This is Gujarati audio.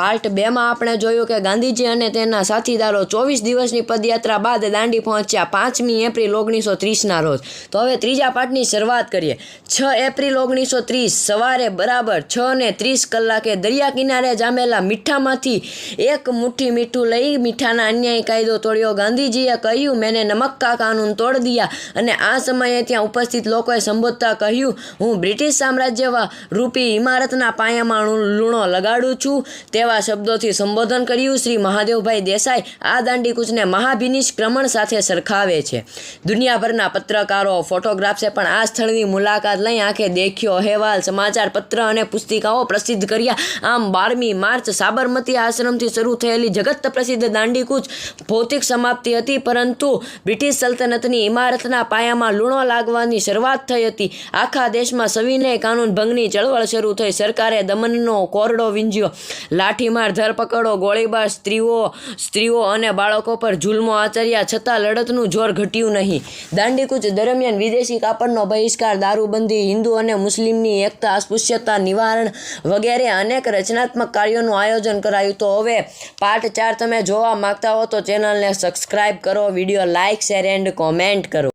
પાર્ટ બેમાં આપણે જોયું કે ગાંધીજી અને તેના સાથીદારો ચોવીસ દિવસની પદયાત્રા બાદ દાંડી પહોંચ્યા પાંચમી એપ્રિલ ઓગણીસો ત્રીસના રોજ. તો હવે ત્રીજા પાર્ટની શરૂઆત કરીએ. છ એપ્રિલ ઓગણીસો ત્રીસ સવારે બરાબર છ ને ત્રીસ કલાકે દરિયા કિનારે જામેલા મીઠામાંથી એક મુઠ્ઠી મીઠું લઈ મીઠાના અન્યાય કાયદો તોડ્યો. ગાંધીજીએ કહ્યું, મેને નમક્કા કાનૂન તોડ દિયા. અને આ સમયે ત્યાં ઉપસ્થિત લોકોએ સંબોધતા કહ્યું, હું બ્રિટિશ સામ્રાજ્ય રૂપી ઇમારતના પાયામાં લૂણો લગાડું છું. તેવા શબ્દોથી સંબોધન કર્યું શ્રી મહાદેવભાઈ દેસાઈ આ દાંડીકૂચને મહાભિનિષ્ક્રમણ સાથે સરખાવે છે. દુનિયાભરના પત્રકારો, ફોટોગ્રાફ્સે પણ આ સ્થળની મુલાકાત લઈ આંખે દેખ્યો. અહેવાલ સમાચાર અને પુસ્તિકાઓ પ્રસિદ્ધ કર્યા. આમ બારમી માર્ચ સાબરમતી આશ્રમથી શરૂ થયેલી જગત પ્રસિદ્ધ દાંડીકૂચ ભૌતિક સમાપ્તિ હતી, પરંતુ બ્રિટિશ સલ્તનતની ઇમારતના પાયામાં લૂણો લાગવાની શરૂઆત થઈ હતી. આખા દેશમાં સવિનય કાનૂન ભંગની ચળવળ શરૂ થઈ. સરકારે દમનનો કોરડો વીંજ્યો. લાઠીમાર ધરપકડો, ગોળીબાર સ્ત્રીઓ સ્ત્રીઓ અને બાળકો પર જુલ્મો આચર્યા છતાં લડતનું જોર ઘટ્યું નહીં. દાંડીકૂચ દરમિયાન વિદેશી કાપડનો બહિષ્કાર, દારૂબંધી, હિન્દુ અને મુસ્લિમની એકતા, અસ્પૃશ્યતા, નિવારણ વગેરે અનેક રચનાત્મક કાર્યોનું આયોજન કરાયું. તો હવે પાર્ટ ચાર તમે જોવા માંગતા હો તો ચેનલને સબસ્ક્રાઇબ કરો, video like, share and comment કરો.